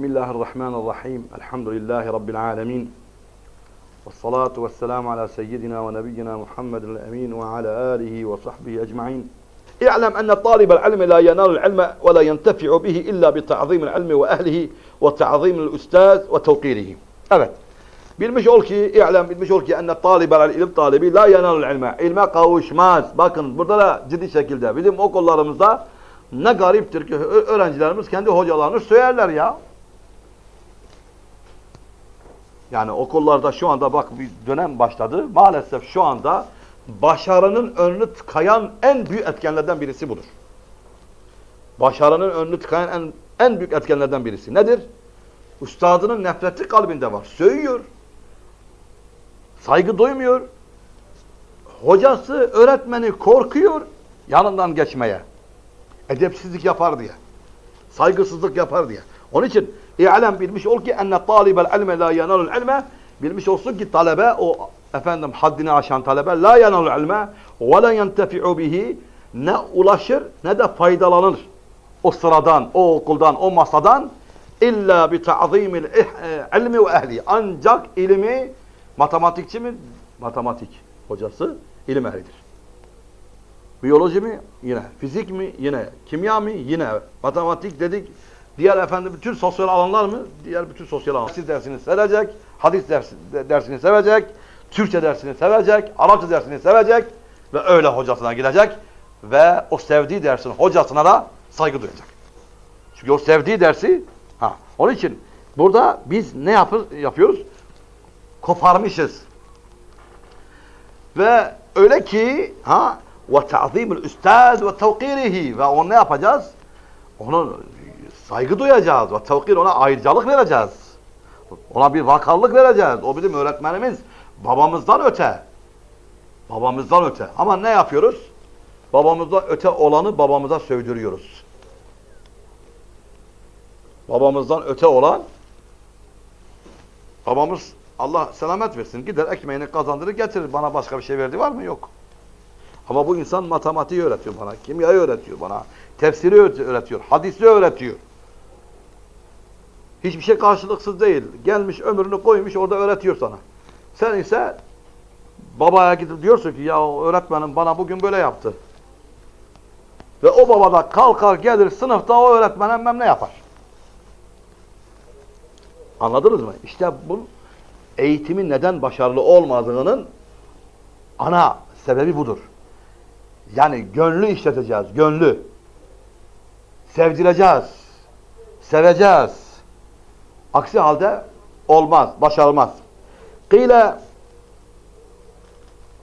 بسم الله الرحمن الرحيم. الحمد لله رب العالمين. والصلاة والسلام على سيدنا ونبينا محمد الأمين وعلى آله وصحبه أجمعين. اعلم أن طالب العلم لا ينال العلم ولا ينتفع به إلا بتعظيم العلم وأهله وتعظيم الأستاذ وتوقيره. أبد. بالمشغول كي اعلم بالمشغول كي أن الطالب العلم طالبي لا ينال العلم. علماء قوش ماز باكن بردلا جدي شكل ده. بدي موكل الله رمزا Ne garip ki öğrencilerimiz kendi hocalarını söylerler ya. Yani okullarda şu anda bak bir dönem başladı. Maalesef şu anda başarının önünü tıkayan en büyük etkenlerden birisi budur. Başarının önünü tıkayan en, en büyük etkenlerden birisi. Nedir? Üstadının nefreti kalbinde var. Söylüyor. Saygı duymuyor. Hocası, öğretmeni korkuyor yanından geçmeye. Edepsizlik yapar diye. Saygısızlık yapar diye. Onun için İ'lem bilmiş ol ki enne talibel ilme la yanalul ilme bilmiş olsun ki talebe o efendim haddini aşan talebe la yanalul ilme ve la yentefi'u bihi ne ulaşır ne de faydalanır o sıradan, o okuldan, o masadan illa bi ta'zimil e, ilmi ve ehli. Ancak ilmi matematikçi mi? Matematik hocası ilim ehlidir. Biyoloji mi? Yine. Fizik mi? Yine. Kimya mı? Yine. Matematik dedik. Diğer efendim bütün sosyal alanlar mı? Diğer bütün sosyal alanlar. Siz dersini sevecek, hadis dersi, dersini sevecek, Türkçe dersini sevecek, Arapça dersini sevecek ve öyle hocasına gidecek ve o sevdiği dersin hocasına da saygı duyacak. Çünkü o sevdiği dersi ha onun için burada biz ne yapır, yapıyoruz? Koparmışız. Ve öyle ki ha ve ta'zimul üstad ve tevkirihi ve onu ne yapacağız? Onun saygı duyacağız ve ona ayrıcalık vereceğiz. Ona bir vakarlık vereceğiz. O bizim öğretmenimiz. Babamızdan öte. Babamızdan öte. Ama ne yapıyoruz? Babamızdan öte olanı babamıza sövdürüyoruz. Babamızdan öte olan babamız Allah selamet versin. Gider ekmeğini kazandırır getirir. Bana başka bir şey verdi var mı? Yok. Ama bu insan matematiği öğretiyor bana. Kimyayı öğretiyor bana. Tefsiri öğretiyor. Hadisi öğretiyor. Hiçbir şey karşılıksız değil. Gelmiş ömrünü koymuş orada öğretiyor sana. Sen ise babaya gidip diyorsun ki ya öğretmenim bana bugün böyle yaptı. Ve o baba da kalkar gelir sınıfta o öğretmen emmem ne yapar? Anladınız mı? İşte bu eğitimin neden başarılı olmadığının ana sebebi budur. Yani gönlü işleteceğiz, gönlü. Sevdireceğiz, seveceğiz. Aksi halde olmaz, başarılmaz. Kıyle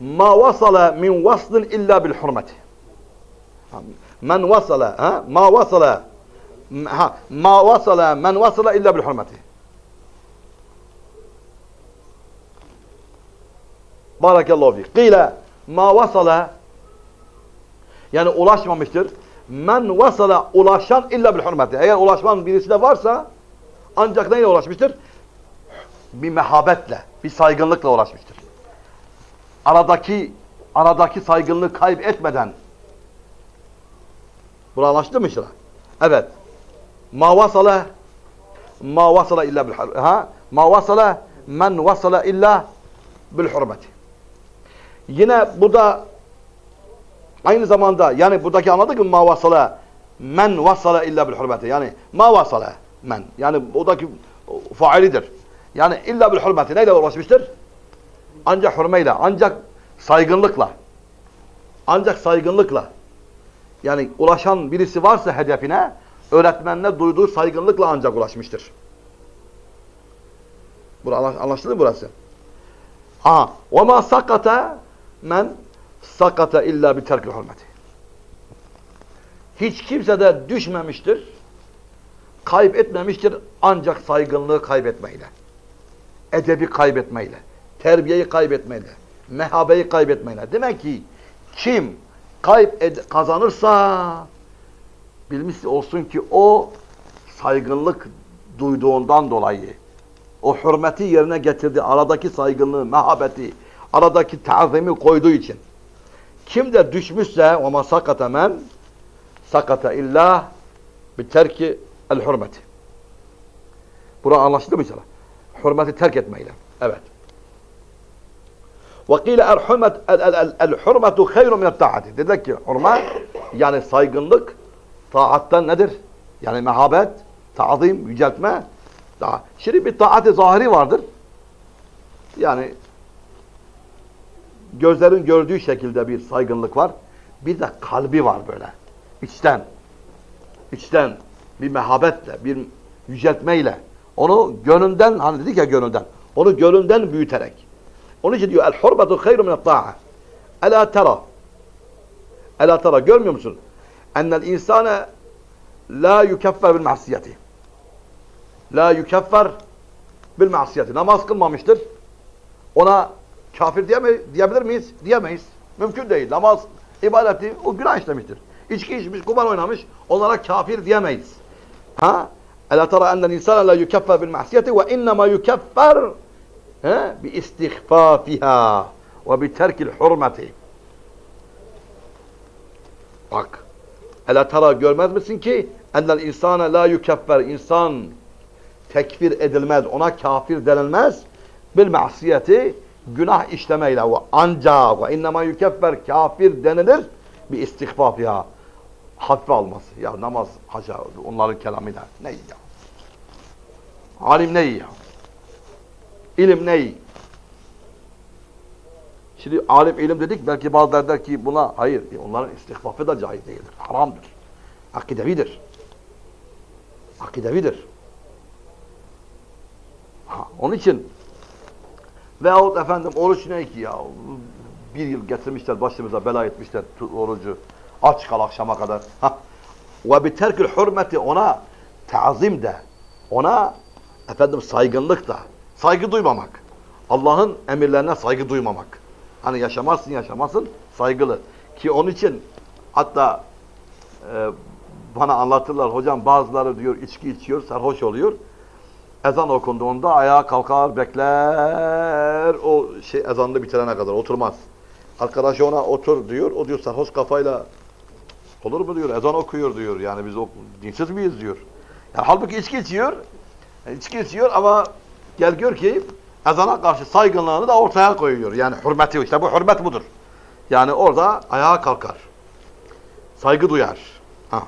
ma vasala min vaslin illa bil hurmeti. Men vasala, ha? ma vasala ha, ma vasala men vasala illa bil hurmeti. Barakallahu fik. Kıyle ma vasala yani ulaşmamıştır. Men vasala ulaşan illa bil hurmeti. Eğer ulaşman birisi de varsa ancak neyle ulaşmıştır? Bir mehabetle, bir saygınlıkla ulaşmıştır. Aradaki aradaki saygınlığı kaybetmeden Buna anlaştı mı şura? Evet. Ma vasala ma vasala illa bil ha ma vasala men vasala illa bil hurmeti. Yine burada aynı zamanda yani buradaki anladık mı ma vasala men vasala illa bil hurmeti. Yani ma vasala men. Yani oradaki failidir. Yani illa bil hurmeti neyle ulaşmıştır? Ancak hürmeyle, ancak saygınlıkla. Ancak saygınlıkla. Yani ulaşan birisi varsa hedefine öğretmenine duyduğu saygınlıkla ancak ulaşmıştır. Burası anlaşıldı mı burası? Ha, ve ma sakata men sakata illa bi terkil hürmeti. Hiç kimse de düşmemiştir, kaybetmemiştir ancak saygınlığı kaybetmeyle. Edebi kaybetmeyle, terbiyeyi kaybetmeyle, mehabeyi kaybetmeyle. Demek ki kim kayıp kazanırsa bilmiş olsun ki o saygınlık duyduğundan dolayı o hürmeti yerine getirdi. Aradaki saygınlığı, mehabeti, aradaki tazimi koyduğu için. Kim de düşmüşse o sakata men sakata illa bi terki el hürmeti. Bura anlaşıldı mı inşallah? Hürmeti terk etmeyle. Evet. وَقِيلَ الْحُرْمَةُ الْحُرْمَةُ خَيْرٌ مِنَ التَّاعَةِ Dediler ki hürmet yani saygınlık taattan nedir? Yani mehabet, tazim, yüceltme. Daha. Şimdi bir taat-ı zahiri vardır. Yani gözlerin gördüğü şekilde bir saygınlık var. Bir de kalbi var böyle. İçten. İçten bir mehabetle, bir yüceltmeyle. Onu gönülden, hani dedik ya gönülden. Onu gönülden büyüterek. Onun için diyor el hurmetu hayru min ta'a. Ela tera. Ela tera görmüyor musun? Ennel insane la yukeffer bil masiyeti. La yukeffer bil masiyeti. Namaz kılmamıştır. Ona kafir diyeme, diyebilir miyiz? Diyemeyiz. Mümkün değil. Namaz, ibadeti o günah işlemiştir. İçki içmiş, kumar oynamış. Onlara kafir diyemeyiz. Ha? Ela tera ennel insane la yukeffer bil masiyeti ve innema yukeffer bi istihfafiha ve bi terkil hurmeti. Bak. Ela tara görmez misin ki ennel insane la yukeffer insan tekfir edilmez, ona kafir denilmez. Bil masiyeti günah işlemeyle ve ancak ve innema yukeffer kafir denilir bir istihfafiha hafife alması. Ya namaz haşa onların kelamıyla ne iyi ya. Alim ne iyi ya. İlim ne iyi. Şimdi alim ilim dedik belki bazıları der ki buna hayır. E onların istihfafı da caiz değildir. Haramdır. Akidevidir. Akidevidir. Ha, onun için veyahut efendim oruç ne ki ya bir yıl getirmişler başımıza bela etmişler orucu aç kal akşama kadar. Ve bi terkül hürmeti ona tazim de ona efendim saygınlık da saygı duymamak. Allah'ın emirlerine saygı duymamak. Hani yaşamazsın yaşamazsın saygılı. Ki onun için hatta e, bana anlatırlar hocam bazıları diyor içki içiyor sarhoş oluyor. Ezan okunduğunda ayağa kalkar bekler o şey ezanını bitirene kadar oturmaz. Arkadaş ona otur diyor. O diyor sarhoş kafayla olur mu diyor ezan okuyor diyor. Yani biz dinsiz miyiz diyor. Yani halbuki içki içiyor. içki içiyor ama gel gör ki ezana karşı saygınlığını da ortaya koyuyor. Yani hürmeti işte bu hürmet budur. Yani orada ayağa kalkar. Saygı duyar. Ha.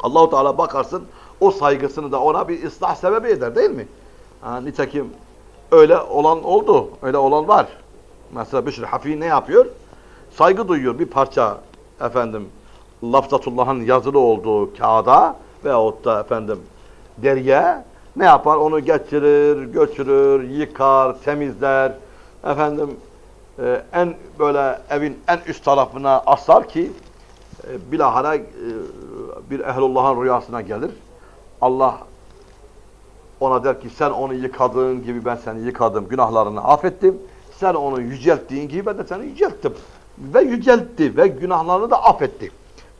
Allahu Teala bakarsın o saygısını da ona bir ıslah sebebi eder değil mi? Ha, nitekim öyle olan oldu. Öyle olan var. Mesela Büşr Hafi ne yapıyor? Saygı duyuyor bir parça efendim Lafzatullah'ın yazılı olduğu kağıda veyahut da efendim deriye ne yapar? Onu getirir, götürür, yıkar, temizler. Efendim e, en böyle evin en üst tarafına asar ki e, bilahare e, bir ehlullah'ın rüyasına gelir. Allah ona der ki sen onu yıkadığın gibi ben seni yıkadım, günahlarını affettim. Sen onu yücelttiğin gibi ben de seni yücelttim. Ve yüceltti ve günahlarını da affetti.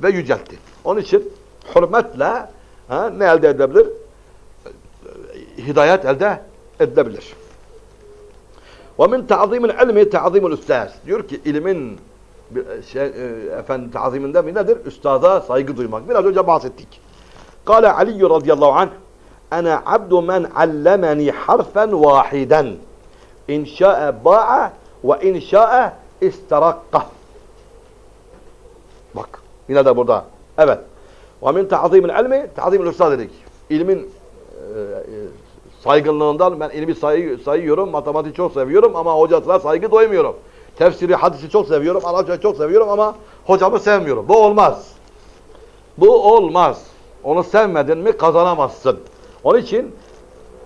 Ve yüceltti. Onun için hürmetle ha, ne elde edebilir? Hidayet elde edilebilir. Min ta'zimil ilmi ta'zimul ustaz. Diyor ki ilmin şey, efendim ta'ziminde mi nedir? Üstada saygı duymak. Biraz önce bahsettik. Kale Ali radıyallahu anh Ana abdu men allemeni harfen vahiden. İn şa'e ba'a ve in şa'e istarakka. Bak yine de burada. Evet. Ve min ta'zimil ilmi ta'zimul ustad dedik. İlmin e, saygınlığından ben ilmi say sayıyorum, matematik çok seviyorum ama hocasına saygı duymuyorum. Tefsiri, hadisi çok seviyorum, Arapça çok seviyorum ama hocamı sevmiyorum. Bu olmaz. Bu olmaz. Onu sevmedin mi kazanamazsın. Onun için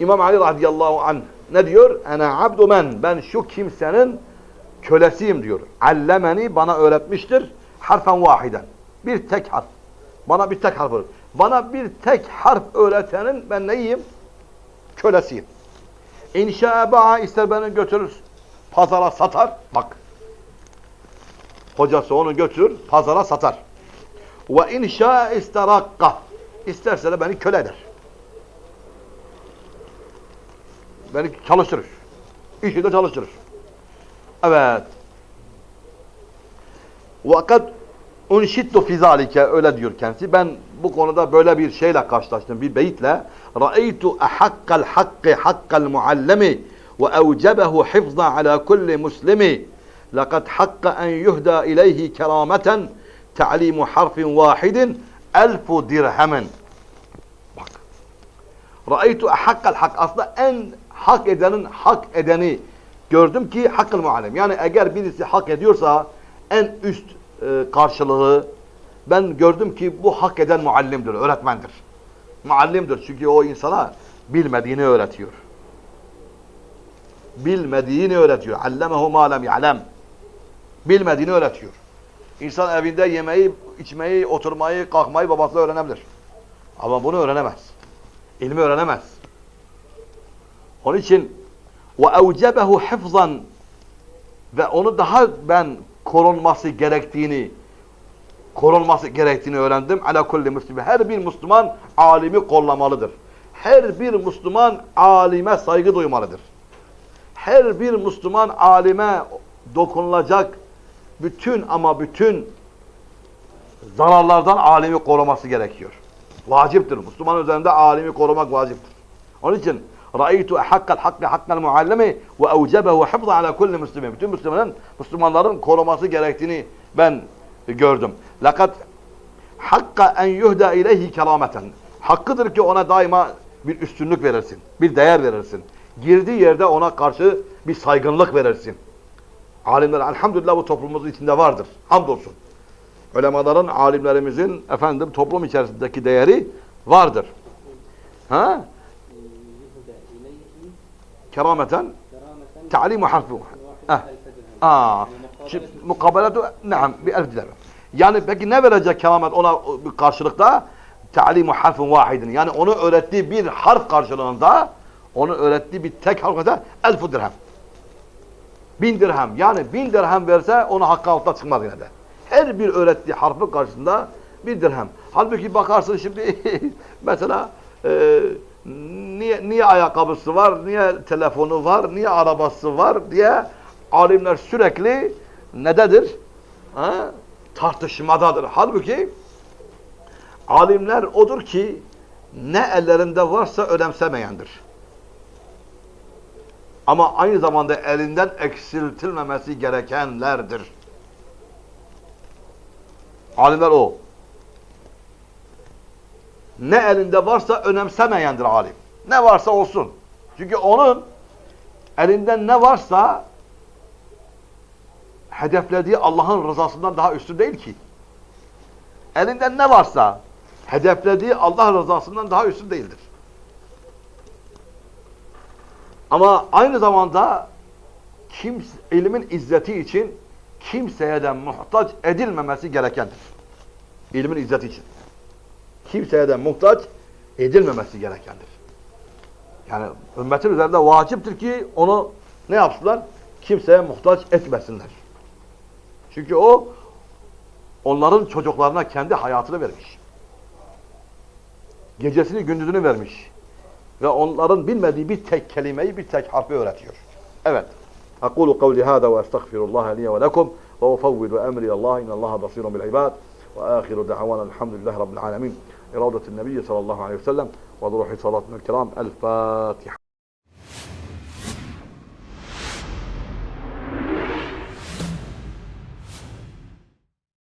İmam Ali radıyallahu anh ne diyor? Ene abdu men. Ben şu kimsenin kölesiyim diyor. Allemeni bana öğretmiştir. Harfen vahiden. Bir tek harf. Bana bir tek harf öğret. Bana bir tek harf öğretenin ben neyim? Kölesiyim. İnşa ba'a ister beni götürür pazara satar. Bak. Hocası onu götürür pazara satar. Ve inşa istarakka. İsterse de beni köle eder. Beni çalıştırır. İşi de çalıştırır. Evet. Vakat Unşittu fizalike öyle diyor kendisi. Ben bu konuda böyle bir şeyle karşılaştım bir beyitle. Ra'eytu ahakkal hakkı hakkal muallemi ve evcebehu hifza ala kulli muslimi. Lekad hakka en yuhda ileyhi kerameten ta'limu harfin vahidin elfu dirhemin. Bak. Ra'eytu ahakkal hak. Aslında en hak edenin hak edeni gördüm ki hakkıl muallem. Yani eğer birisi hak ediyorsa en üst e, karşılığı ben gördüm ki bu hak eden muallimdir, öğretmendir. Muallimdir çünkü o insana bilmediğini öğretiyor. Bilmediğini öğretiyor. Allemehu ma lem ya'lem. Bilmediğini öğretiyor. İnsan evinde yemeği, içmeyi, oturmayı, kalkmayı babası öğrenebilir. Ama bunu öğrenemez. İlmi öğrenemez. Onun için ve evcebehu hifzan ve onu daha ben korunması gerektiğini korunması gerektiğini öğrendim. Ala kulli müslimi. Her bir Müslüman alimi kollamalıdır. Her bir Müslüman alime saygı duymalıdır. Her bir Müslüman alime dokunulacak bütün ama bütün zararlardan alimi koruması gerekiyor. Vaciptir. Müslüman üzerinde alimi korumak vaciptir. Onun için Ra'aytu hakkal hakkı hakkal muallimi ve evcebehu hifza ala kulli muslimin. Bütün Müslümanların Müslümanların koruması gerektiğini ben gördüm. Lakat hakka en yuhda ileyhi kerameten. Hakkıdır ki ona daima bir üstünlük verirsin. Bir değer verirsin. Girdiği yerde ona karşı bir saygınlık verirsin. Alimler elhamdülillah bu toplumumuzun içinde vardır. Hamdolsun. Ulemaların, alimlerimizin efendim toplum içerisindeki değeri vardır. Ha? يهدى إليه Kerameten كرامة ta'limu harfi. واحد Ah. ألف درهم Aa. يعني Şimdi مقابلة mukabeletu naam bir elf dirhem. Yani peki ne verecek keramet ona bir karşılıkta? Ta'limu harfin vahidin. Yani onu öğrettiği bir harf karşılığında onu öğrettiği bir tek harfte elfu dirhem. Bin dirhem. Yani bin dirhem verse ona hakkı altına çıkmaz yine de. Her bir öğrettiği harfin karşısında bir dirhem. Halbuki bakarsın şimdi mesela e, niye, niye ayakkabısı var, niye telefonu var, niye arabası var diye alimler sürekli nededir? Ha? Tartışmadadır. Halbuki alimler odur ki ne ellerinde varsa önemsemeyendir. Ama aynı zamanda elinden eksiltilmemesi gerekenlerdir. Alimler o. Ne elinde varsa önemsemeyendir alim. Ne varsa olsun. Çünkü onun elinden ne varsa hedeflediği Allah'ın rızasından daha üstün değil ki. Elinden ne varsa hedeflediği Allah rızasından daha üstün değildir. Ama aynı zamanda kimse, ilmin izzeti için kimseye de muhtaç edilmemesi gerekendir. İlmin izzeti için Kimseye de muhtaç edilmemesi gerekendir. Yani ümmetin üzerinde vaciptir ki onu ne yapsınlar? Kimseye muhtaç etmesinler. Çünkü o onların çocuklarına kendi hayatını vermiş. Gecesini gündüzünü vermiş. Ve onların bilmediği bir tek kelimeyi, bir tek harfi öğretiyor. Evet. أقول قولي هذا وأستغفر الله لي ولكم وأفوض أمري الله إن الله بصير بالعباد وآخر دعوانا الحمد لله رب العالمين. إرادة النبي صلى الله عليه وسلم وضروح صلاتنا الكرام. الفاتحة.